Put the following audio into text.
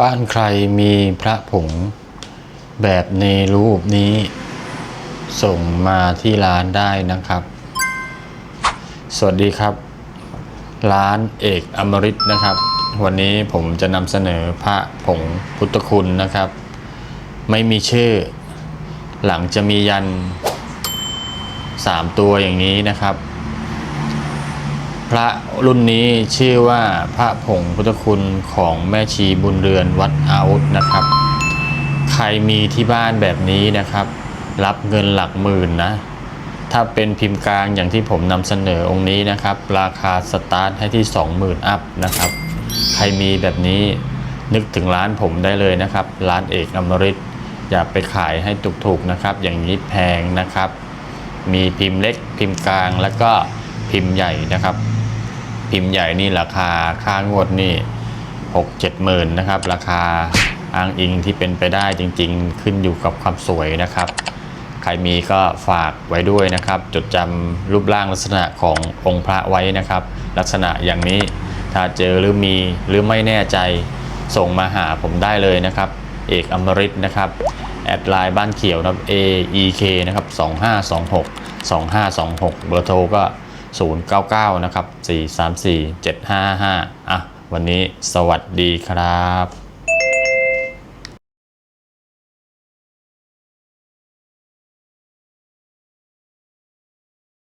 บ้านใครมีพระผง แบบในรูปนี้ ส่งมาที่ร้านได้นะครับ สวัสดีครับ ร้านเอกอมริตนะครับ วันนี้ผมจะนำเสนอพระผงพุทธคุณนะครับ ไม่มีชื่อ หลังจะมียันสามตัวอย่างนี้นะครับ พระรุ่นนี้ชื่อว่าพระผงพุทธคุณของแม่ชีบุญเรือนวัดอาวุธนะครับ ใครมีที่บ้านแบบนี้นะครับ รับเงินหลักหมื่นนะ ถ้าเป็นพิมพ์กลางอย่างที่ผมนำเสนอองค์นี้นะครับ ราคาสตาร์ทให้ที่ 20,000 อัพนะครับ ใครมีแบบนี้นึกถึงร้านผมได้เลยนะครับ ร้านเอกอมริตอย่าไปขายให้ถูกๆนะครับ อย่างนี้แพงนะครับ มีพิมพ์เล็กพิมพ์กลางแล้วก็พิมพ์ใหญ่นะครับ พิมพ์ใหญ่นี่ราคาค่างวดนี่หกเจ็ดหมื่นนะครับ ราคาอ้างอิงที่เป็นไปได้จริง ๆ ขึ้นอยู่กับความสวยนะครับ ใครมีก็ฝากไว้ด้วยนะครับ จดจำรูปร่างลักษณะขององค์พระไว้นะครับ ลักษณะอย่างนี้ถ้าเจอหรือมีหรือไม่แน่ใจส่งมาหาผมได้เลยนะครับ เอกอมริตนะครับแอดไลน์บ้านเขียวนะครับ A E K นะครับ 2526 2526 เบอร์โทรก็ 099 นะครับ 434 755 อะ วันนี้สวัสดีครับ